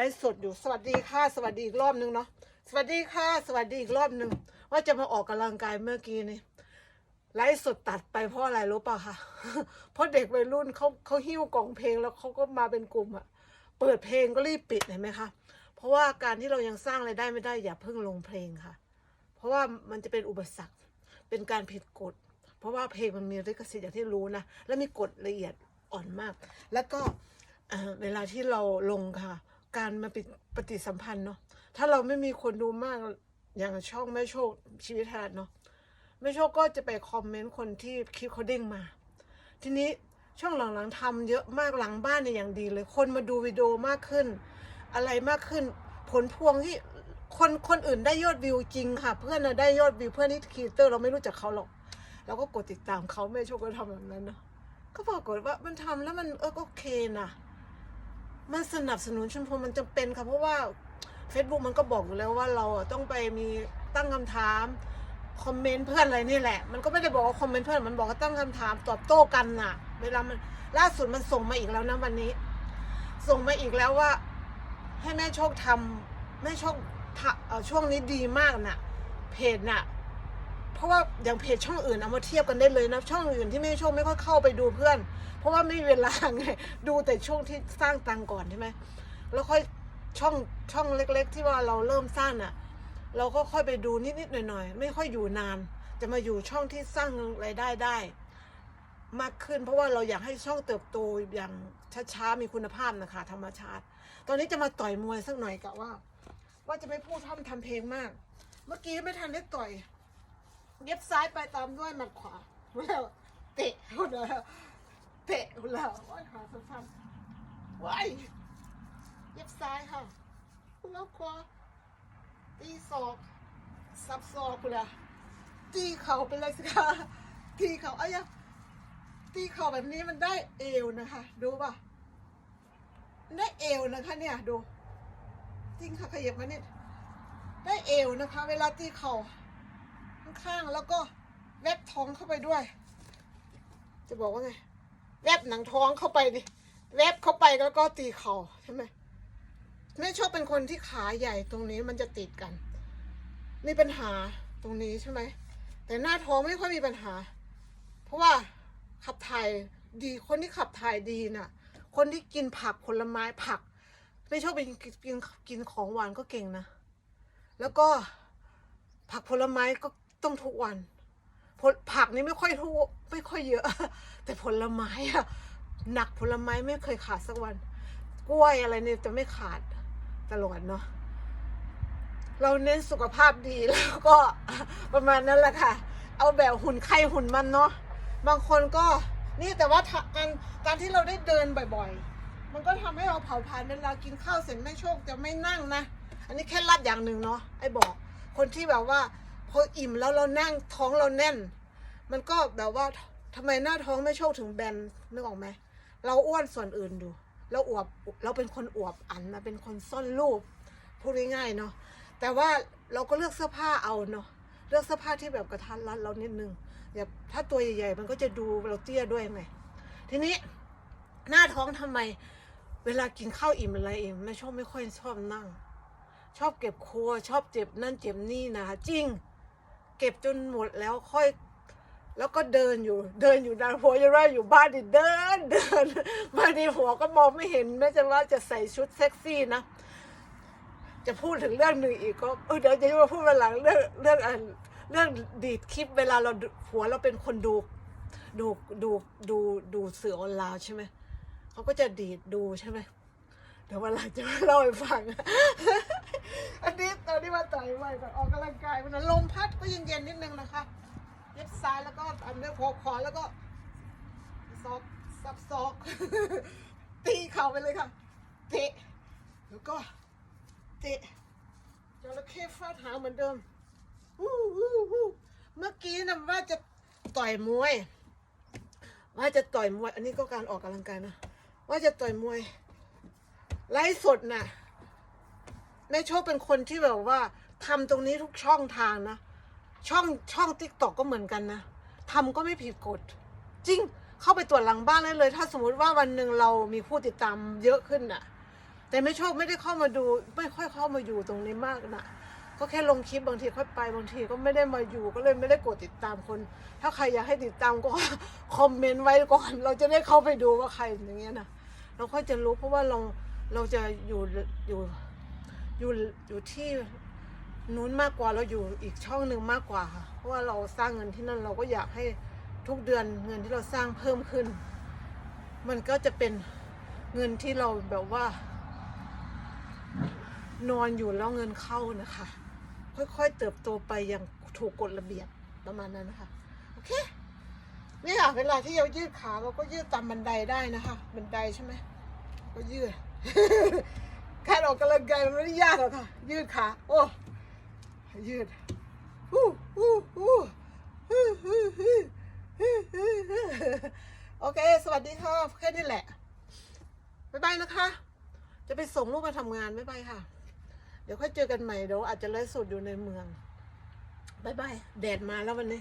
ไลฟ์สดอยู่สวัสดีค่ะสวัสดีอีกรอบนึงเนาะสวัสดีค่ะ สวัสดีอีกรอบนึง ว่าจะมาออกกำลังกายเมื่อกี้นี่ไลฟ์สดตัดไปเพราะอะไรรู้ป่ะคะเพราะเด็กวัยรุ่นเขาเขาหิ้วกล่องเพลงแล้วเขาก็มาเป็นกลุ่มอะเปิดเพลงก็รีบปิดเห็นไหมคะเพราะว่าการที่เรายังสร้างรายได้ไม่ได้อย่าเพิ่งลงเพลงค่ะ เพราะว่ามันจะเป็นอุปสรรคเป็นการผิดกฎ เพราะว่าเพลงมันมีลิขสิทธิ์อย่างที่รู้นะและมีกฎละเอียดอ่อนมาก แล้วก็เวลาที่เราลงค่ะ การมาปิดปฏิสัมพันธ์เนาะถ้าเราไม่มีคนดูมากอย่างช่องแม่โชคชีวิตทาสเนาะแม่โชคก็จะไปคอมเมนต์คนที่คลิปเขาเด้งมา ทีนี้ช่วงหลังๆทำเยอะมากหลังบ้านเนี่ยอย่างดีเลย คนมาดูวิดีโอมากขึ้น อะไรมากขึ้น ผลพวงที่คนคนอื่นได้ยอดวิวจริงค่ะ เพื่อนนะได้ยอดวิวเพื่อนที่ครีเอเตอร์เราไม่รู้จักเขาหรอกเราก็กดติดตามเขาแม่โชคก็ทำแบบนั้นเนาะก็ปรากฏว่ามันทำแล้วมันเออโอเคนะ มันสนับสนุนชุมชนมันจำเป็นค่ะเพราะว่า Facebook มันก็บอกอยู่แล้วว่าเราต้องไปมีตั้งคำถามคอมเมนต์เพื่อนอะไรนี่แหละ มันก็ไม่ได้บอกว่าคอมเมนต์เพื่อนมันบอกว่าตั้งคำถามตอบโต้กันน่ะ เวลามันล่าสุดมันส่งมาอีกแล้วนะวันนี้ ส่งมาอีกแล้วว่า ให้แม่โชคทำแม่โชคช่วงนี้ดีมากน่ะ เพจน่ะ เพราะว่าอย่างเพจช่องอื่นเอามาเทียบกันได้เลยนะช่องอื่นที่แม่โชคไม่ค่อยเข้าไปดูเพื่อน เพราะว่าไม่มีเวลาไงดูแต่ช่วงที่สร้างตังก่อนใช่ไหมแล้วค่อยช่องช่องเล็ก ๆ ที่ว่าเราเริ่มสร้างน่ะเราก็ค่อยไปดูนิดๆหน่อยๆไม่ค่อยอยู่นาน จะมาอยู่ช่องที่สร้างรายได้ได้ มากขึ้น เพราะว่าเราอยากให้ช่องเติบโตอย่างช้าๆมีคุณภาพนะคะ ธรรมชาติ ตอนนี้จะมาต่อยมวยสักหน่อยกะว่า ว่าจะไม่พูดท่อมทำเพลงมาก เมื่อกี้ไม่ทันได้ต่อย เย็บซ้ายไปตามด้วยหมัดขวาแล้วเตะคนละเตะคนละว้ายขาสั้นๆว้ายเย็บซ้ายค่ะแล้วขวาตีศอกสับศอกคนละตีเข่าไปเลยสิคะตีเข่าเอ้ยตีเข่าแบบนี้มันได้เอวนะคะ ดูป่ะได้เอวนะคะเนี่ยดูจริงค่ะขยับมานิดได้เอวนะคะ เวลาตีเข่า ข้างๆแล้วก็แวบท้องเข้าไปด้วย จะบอกว่าไง แวบหนังท้องเข้าไปดิแวบเข้าไปแล้วก็ตีเข่าใช่ไหมแม่ชอบเป็นคนที่ขาใหญ่ตรงนี้มันจะติดกันมีปัญหาตรงนี้ใช่ไหมแต่หน้าท้องไม่ค่อยมีปัญหา เพราะว่าขับถ่ายดีคนที่ขับถ่ายดีน่ะ คนที่กินผักผลไม้ผัก ไม่ชอบไปกินกินกินของหวานก็เก่งนะ แล้วก็ผักผลไม้ก็ ต้องทุกวันผลผักนี่ไม่ค่อยทุกไม่ค่อยเยอะ แต่ผลไม้อะหนักผลไม้ไม่เคยขาดสักวัน กล้วยอะไรเนี่ยจะไม่ขาดตลอดเนาะเราเน้นสุขภาพดีแล้วก็ประมาณนั้นแหละค่ะ เอาแบบหุ่นใครหุ่นมันเนาะบางคนก็นี่แต่ว่าการการที่เราได้เดินบ่อยๆ มันก็ทำให้เราเผาผลาญเวลากินข้าวเสร็จไม่โชคจะไม่นั่งนะ อันนี้แค่ลัดอย่างหนึ่งเนาะไอ้บอก คนที่แบบว่า พออิ่มแล้วเรานั่งท้องเราแน่น มันก็แบบว่าทำไมหน้าท้องไม่โชคถึงแบนนึกออกไหมเราอ้วนส่วนอื่นดูเราอวบเราเป็นคนอวบอันนะเป็นคนซ่อนรูปพูดง่ายๆเนาะแต่ว่าเราก็เลือกเสื้อผ้าเอาเนาะเลือกเสื้อผ้าที่แบบกระทัดรัดเรานิดนึงอย่าถ้าตัวใหญ่ๆมันก็จะดูเราเตี้ยด้วยไงทีนี้หน้าท้องทำไม เวลากินข้าวอิ่มอะไรอิ่มไม่ชอบไม่ค่อยชอบนั่ง ชอบเก็บครัวชอบเจ็บนั่นเจ็บนี่นะคะจริง เก็บจนหมดแล้วค่อย แล้วก็เดินอยู่ เดินอยู่นานผัวจะว่าอยู่บ้านดิเดินเดินบางทีผัวก็มองไม่เห็นแม้จะว่าจะใส่ชุดเซ็กซี่นะจะพูดถึงเรื่องหนึ่งอีกก็เดี๋ยวจะมาพูดวันหลังเรื่องเรื่องอันเรื่องดีดคลิปเวลาเราดูผัวเราเป็นคนดูดูดูดูดูสื่อออนไลน์ใช่ไหมเขาก็จะดีดดูใช่ไหมเดี๋ยววันหลังจะมาเล่าให้ฟัง อันนี้ตอนที่มาต่อยมวยก่อนออกกำลังกายวันนั้นลมพัดก็เย็นๆนิดนึงนะคะเย็บซ้ายแล้วก็อันนี้พอคอแล้วก็ซอกซับซอก ตีเข่าไปเลยค่ะเตะแล้วก็เตะจระเข้ฟาดหางเหมือนเดิมวู้วู้วู้เมื่อกี้นะว่าจะต่อยมวย ว่าจะต่อยมวย อันนี้ก็การออกกำลังกายนะ ว่าจะต่อยมวยไลฟ์สดน่ะ แม่โชคเป็นคนที่แบบว่าทำตรงนี้ทุกช่องทางนะ ช่องช่องติ๊กตอกก็เหมือนกันนะทำก็ไม่ผิดกฎ จริงเข้าไปตรวจหลังบ้านได้เลย ถ้าสมมติว่าวันหนึ่งเรามีผู้ติดตามเยอะขึ้นน่ะ แต่ไม่โชคไม่ได้เข้ามาดูไม่ค่อยเข้ามาอยู่ตรงนี้มากนะก็แค่ลงคลิปบางทีค่อยไปบางทีก็ไม่ได้มาอยู่ก็เลยไม่ได้กดติดตามคน ถ้าใครอยากให้ติดตามก็คอมเมนต์ไว้ก่อน เราจะได้เข้าไปดูว่าใครอย่างเงี้ยนะเราค่อยจะรู้เพราะว่าเราเราจะอยู่อยู่ อยู่อยู่ที่นู้นมากกว่าเราอยู่อีกช่องหนึ่งมากกว่าค่ะ เพราะว่าเราสร้างเงินที่นั่นเราก็อยากให้ทุกเดือนเงินที่เราสร้างเพิ่มขึ้น มันก็จะเป็นเงินที่เราแบบว่า นอนอยู่แล้วเงินเข้านะคะ ค่อยๆเติบโตไปอย่างถูกกฎระเบียบประมาณนั้นนะคะโอเคนี่ค่ะเวลาที่เรายืดขาเราก็ยืดตามบันไดได้นะคะ บันไดใช่ไหมก็ยืด อกกำลังกายมันไม่ได้ยากหรอกค่ะ ยืดขาโอ้ยืดอู้อู้อู้โอเค สวัสดีค่ะแค่นี้แหละบ๊ายบายนะคะ จะไปส่งลูกไปทำงานบ๊ายบายค่ะ เดี๋ยวค่อยเจอกันใหม่เดี๋ยวอาจจะไลฟ์สดอยู่ในเมืองบ๊ายบายแดดมาแล้ววันนี้